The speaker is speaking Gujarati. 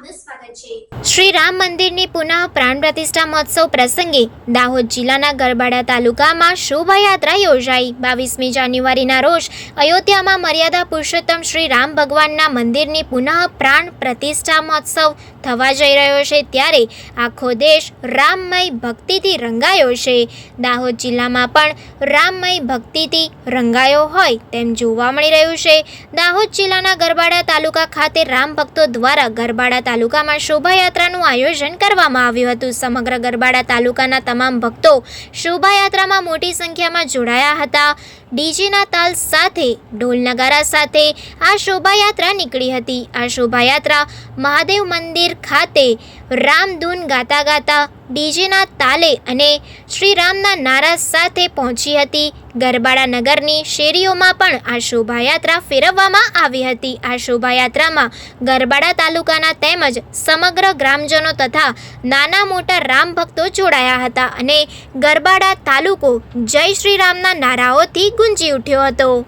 this રામ મંદિરની પુનઃ પ્રાણ પ્રતિષ્ઠા મહોત્સવ પ્રસંગે દાહોદ જિલ્લાના ગરબાડા તાલુકામાં શોભાયાત્રા યોજાઈ. બાવીસમી જાન્યુઆરીના રોજ અયોધ્યામાં મર્યાદા પુરુષોત્તમ શ્રી રામ ભગવાનના મંદિરની પુનઃ પ્રાણ પ્રતિષ્ઠા મહોત્સવ થવા જઈ રહ્યો છે ત્યારે આખો દેશ રામમય ભક્તિથી રંગાયો છે. દાહોદ જિલ્લામાં પણ રામમય ભક્તિથી રંગાયો હોય તેમ જોવા મળી રહ્યું છે. દાહોદ જિલ્લાના ગરબાડા તાલુકા ખાતે રામ ભક્તો દ્વારા ગરબાડા તાલુકામાં શોભાયાત્રાનું આયોજન કરવામાં આવ્યું હતું. સમગ્ર ગરબાડા તાલુકાના તમામ ભક્તો શોભાયાત્રામાં મોટી સંખ્યામાં જોડાયા હતા. ડીજેના તાલ સાથે ઢોલ નગારા સાથે આ શોભાયાત્રા નીકળી હતી. આ શોભાયાત્રા મહાદેવ મંદિર ખાતે રામધૂન ગાતા ગાતા ડીજેના તાલે અને શ્રી રામના નારા સાથે પહોંચી હતી. ગરબાડા નગરની શેરીઓમાં પણ આ શોભાયાત્રા ફેરવવામાં આવી હતી. આ શોભાયાત્રામાં ગરબાડા તાલુકાના તેમજ સમગ્ર ગ્રામજનો તથા નાના મોટા રામ ભક્તો જોડાયા હતા અને ગરબાડા તાલુકો જય શ્રી રામના નારાઓથી ગુંજી ઉઠ્યો હતો.